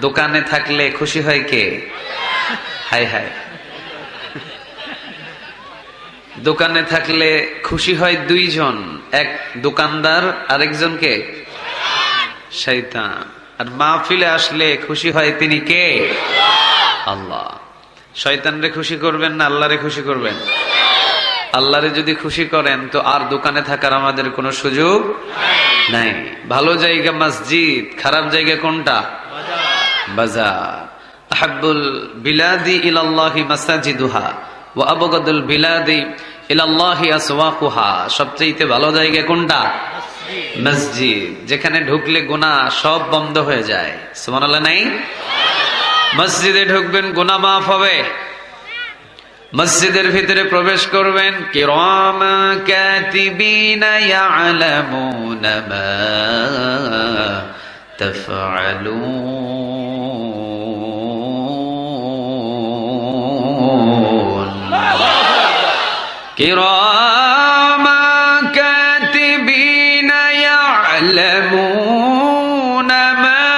দোকানে থাকলে খুশি হয় কে? High high. দোকানে থাকলে খুশি হয় দুইজন, এক দোকানদার আরেকজনকে শৈতান আর মাহফিলে আসলে খুশি হয় তিনি কে? আল্লাহ। শয়তানরে খুশি করবেন না আল্লাহরে খুশি করবেন? আল্লাহরে যদি খুশি করেন, তো আর দোকানে থাকার আমাদের কোনো সুযোগ নাই। ভালো জায়গা, মসজিদ, খারাপ জায়গা কোনটা? বিলাদি সবচেয়ে ভালো জায়গা কোনটা? মসজিদ। যেখানে ঢুকলে গুনাহ সব বন্ধ হয়ে যায়। সুবহানাল্লাহ নাই? মসজিদে ঢুকবেন, গুনাহ মাফ হবে। মসজিদের ভিতরে প্রবেশ করবেন, কিরাম কাতিবিনা ইয়ালামুনা মা كراما كاتبين يعلمون ما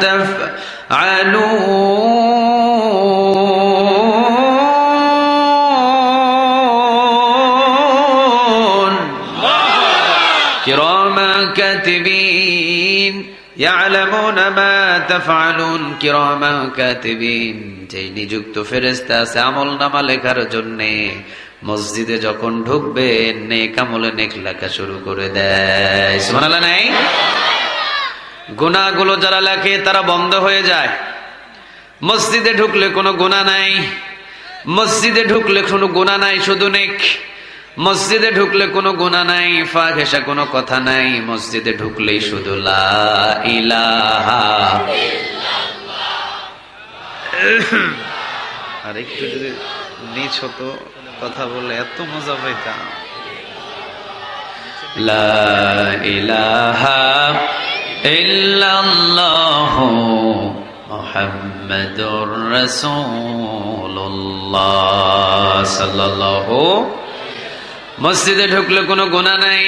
تفعلون. كراما كاتبين يعلمون ما তাফআলুন নিযুক্ত ফেরেশতা আছে আমলনামা লেখার জন্য মসজিদে যখন ঢুকবে, নেক আমলে নেক লেখা শুরু করে দেয়। শোনাল নাই? গুনাহগুলো যারা লেখে, তারা বন্ধ হয়ে যায়। মসজিদে ঢুকলে কোনো গুনাহ নাই। মসজিদে ঢুকলে কোনো গোনা নাই, শুধু নেক। মসজিদে ঢুকলে কোনো গুণা নাই ফা ঘেসা কোনো কথা নাই, মসজিদে ঢুকলেই শুধু আর একটু যদি নিচ হতো, কথা বলে এত মজা পাইতাম। মুহাম্মাদুর রাসূলুল্লাহ সাল্লাল্লাহু মসজিদে ঢুকলে কোনো গোনা নাই।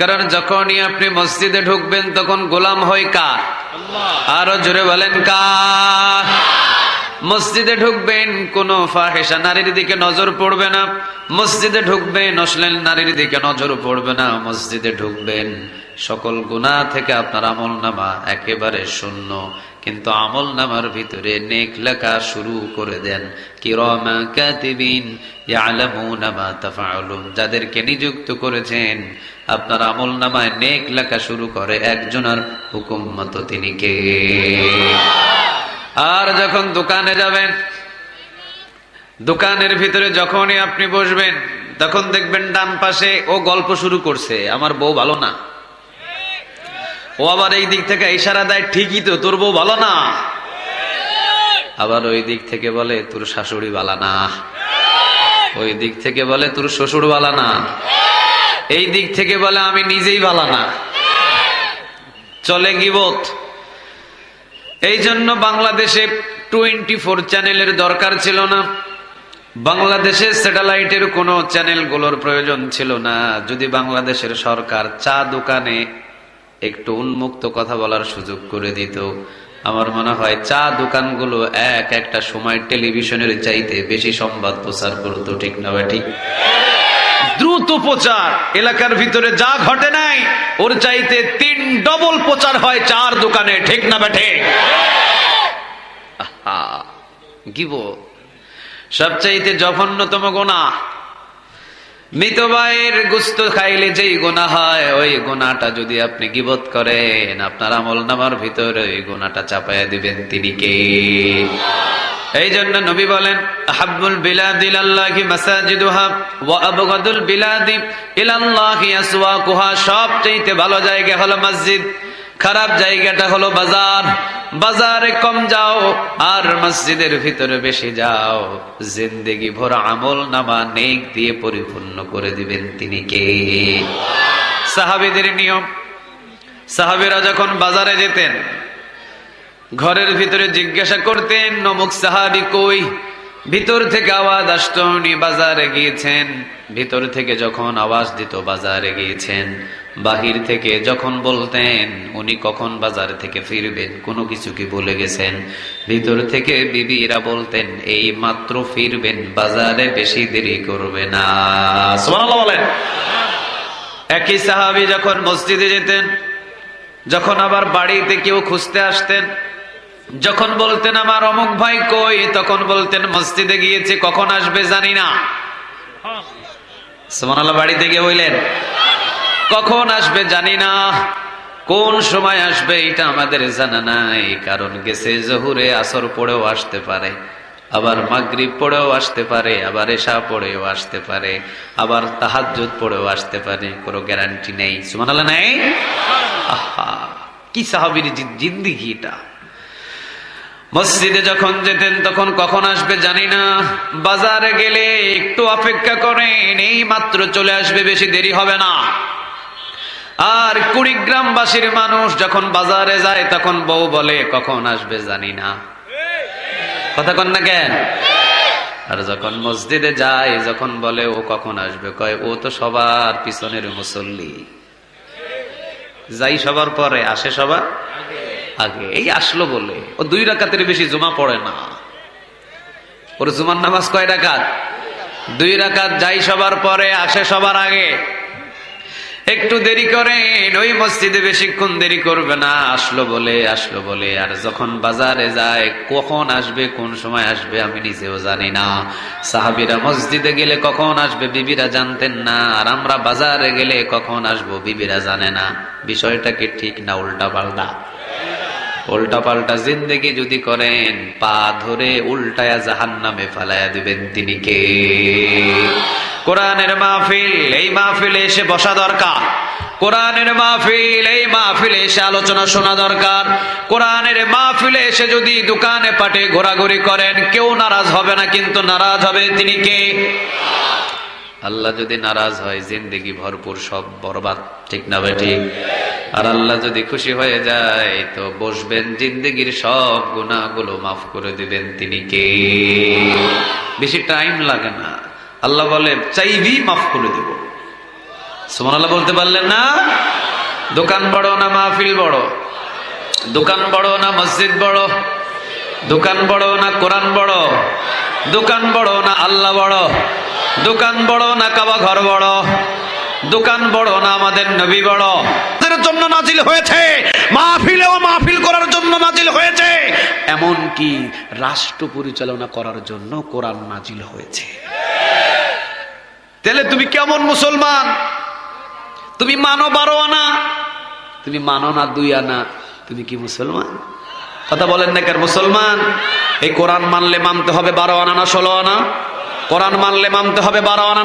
কারণ যখনই আপনি মসজিদে ঢুকবেন তখন গোলাম হয় কা আরও জোরে বলেন কা মসজিদে ঢুকবেন কোন ফাহেসা নারীর দিকে নজর পড়বে না। মসজিদে ঢুকবেন অশ্লীল নারীর দিকে নজর পড়বে না। মসজিদে ঢুকবেন সকল গুণা থেকে আপনার আমল নামা একেবারে শূন্য। কিন্তু আমল নামার ভিতরে নেক লেখা শুরু করে দেন। যাদেরকে নিযুক্ত করেছেন, আপনার আমল নামায় নেক লেখা শুরু করে একজনের হুকুম মতো তিনি কে? আর যখন দোকানে যাবেন, দোকানের ভিতরে যখনই আপনি বসবেন, তখন দেখবেন ডান পাশে ও গল্প শুরু করছে, আমার বউ ভালো না। ও আবার এই দিক থেকে ইশারা দেয়, ঠিকই তো, তোর বউ ভালো না? আবার ওই দিক থেকে বলে, তোর শাশুড়ি বালা না। ওই দিক থেকে বলে, তোর শ্বশুর বালা না। এই দিক থেকে বলে, আমি নিজেই বালা না। চলে গিবত। এই জন্য বাংলাদেশে টোয়েন্টি ফোর চ্যানেলের দরকার ছিল না। বাংলাদেশে স্যাটেলাইটের কোনো চ্যানেলগুলোর প্রয়োজন ছিল না। যদি বাংলাদেশের সরকার চা দোকানে একটু উন্মুক্ত কথা বলার সুযোগ করে দিত। আমার মনে হয় চা দোকানগুলো এক একটা সময় টেলিভিশনের চাইতে বেশি সংবাদ প্রচার করতো, ঠিক না ঠিক? দ্রুত প্রচার! এলাকার ভিতরে যা ঘটে নাই, ওর চাইতে তিন ডবল প্রচার হয় চার দোকানে, ঠিক না বেঠে গিব, সবচাইতে জঘন্যতম গোনা মৃত ভাইয়ের গুস্ত খাইলে যেই গোনা হয়, ওই গোনাটা যদি আপনি গিবত করেন, আপনার আমল নামার ভিতরে ওই গোনাটা চাপাইয়া দিবেন তিনি কে? এই জন্য নবী বলেন হাব্বুল বিলাদি ইলাল্লাহি মাসাজিদুহা ওয়া আবগাদুল বিলাদি ইলাল্লাহি আসওয়াকুহা। সবচেয়ে ভালো জায়গা হলো মসজিদ। খারাপ জায়গাটা হলো বাজার। বাজারে কম যাও, আর মসজিদের ভিতরে বেশি যাও। জিন্দেগি ভরা আমল নামা নেক দিয়ে পরিপূর্ণ করে দিবেন তিনি কে? সাহাবিদের নিয়ম। সাহাবিরা যখন বাজারে যেতেন, ঘরের ভিতরে জিজ্ঞাসা করতেন নমুক সাহাবি কই? ভিতর থেকে আওয়াজ আসতো, উনি বাজারে গিয়েছেন। ভিতর থেকে যখন আওয়াজ দিত, বাজারে গিয়েছেন। বাহির থেকে যখন বলতেন, উনি কখন বাজার থেকে ফিরবেন, কোনো কিছু কি বলে গেছেন? ভিতর থেকে বিবিরা বলতেন, এই মাত্র ফিরবেন, বাজারে বেশি দেরি করবে না। বলেন। একই সাহাবি যখন মসজিদে যেতেন, যখন আবার বাড়িতে কেউ খুঁজতে আসতেন, যখন বলতেন, আমার অমুক ভাই কই? তখন বলতেন, মসজিদে গিয়েছে, কখন আসবে জানি না। বাড়িতে গিয়ে বললেন কখন আসবে জানি না। কোন সময় আসবে এটা আমাদের জানা নাই, কারণ গেছে জহুরে আসর পড়েও আসতে পারে, আবার মাগরিব পড়েও আসতে পারে, আবার এশা পড়েও আসতে পারে, আবার তাহাজ্জুদ পড়েও আসতে পারে, কোনো গ্যারান্টি নেই। সুবহানাল্লাহ, নাই? আহা, কি সাহাবীর জি- জিন্দিগি এটা। মসজিদে যখন যেতেন তখন কখন আসবে জানি না। বাজারে গেলে একটু অপেক্ষা করেন, এই মাত্র চলে আসবে, বেশি দেরি হবে না। আর কুড়িগ্রামবাসীর মানুষ যখন বাজারে যায়, তখন বউ বলে, কখন আসবে জানি না। কথা কন না কেন? আর যখন মসজিদে যায়, যখন বলে, ও কখন আসবে? কয়, ও তো সবার পিছনের মুসল্লি। যাই সবার পরে, আসে সবার আগে। এই আসলো বলে, ও দুই রাকাতের বেশি জমা পড়ে না। ওর জুমার নামাজ কয় রাকাত? দুই রাকাত, যাই সবার পরে, আসে সবার আগে। একটু দেরি করেন, ওই মসজিদে বেশিক্ষণ দেরি করবে না। আসলো বলে আসলো বলে, আর যখন বাজারে যায়, কখন আসবে, কোন সময় আসবে, আমি নিজেও জানি না। সাহাবিরা মসজিদে গেলে কখন আসবে, বিবিরা জানতেন না। আর আমরা বাজারে গেলে কখন আসব, বিবিরা জানে না। বিষয়টা কি ঠিক না উল্টা পাল্টা উল্টা পাল্টা জিন্দেগি যদি করেন, পা ধরে উল্টায়া জাহান নামে ফালাইয়া দিবেন তিনি কে? কোরআনের মাহফিল, এই মাহফিলে এসে বসা দরকার। কোরআনের মাহফিল, এই মাহফিলে এসে আলোচনা শোনা দরকার। কোরআনের মাহফিলে এসে যদি দোকানে পাটে ঘোরাঘুরি করেন, কেউ নারাজ হবে না, কিন্তু নারাজ হবে তিনি কে? আল্লাহ যদি নারাজ হয়, জিন্দেগি ভরপুর, সব বরবাদ, ঠিক না ভাই ঠিক? আর আল্লাহ যদি খুশি হয়ে যায়, তো বসবেন, জিন্দেগির সব গুণাগুলো মাফ করে দিবেন তিনি কে? বেশি টাইম লাগে না। আল্লাহ বলে চাইবি মাফ করে দেব। সুমান আল্লাহ বলতে পারলেন না? দোকান বড় না মাহফিল বড়? দোকান বড় না মসজিদ বড়? দোকান বড় না কোরআন বড়? দোকান বড় না আল্লাহ বড়? দোকান বড় না কাবা ঘর বড়? দোকান বড় না আমাদের নবী বড়? জন্য নাজিল হয়েছে। মাহফিলেও মাহফিল করার জন্য নাজিল হয়েছে। এমন কি রাষ্ট্র পরিচালনা করার জন্য কোরআন নাজিল হয়েছে। তাহলে তুমি কেমন মুসলমান? তুমি মানো বারো আনা, তুমি মানো না, দুই আনা। তুমি কি মুসলমান? কথা বলেন না কার মুসলমান? এই কোরআন মানলে মানতে হবে বারো আনা না ষোলো আনা? কোরআন মানলে মানতে হবে বারো আনা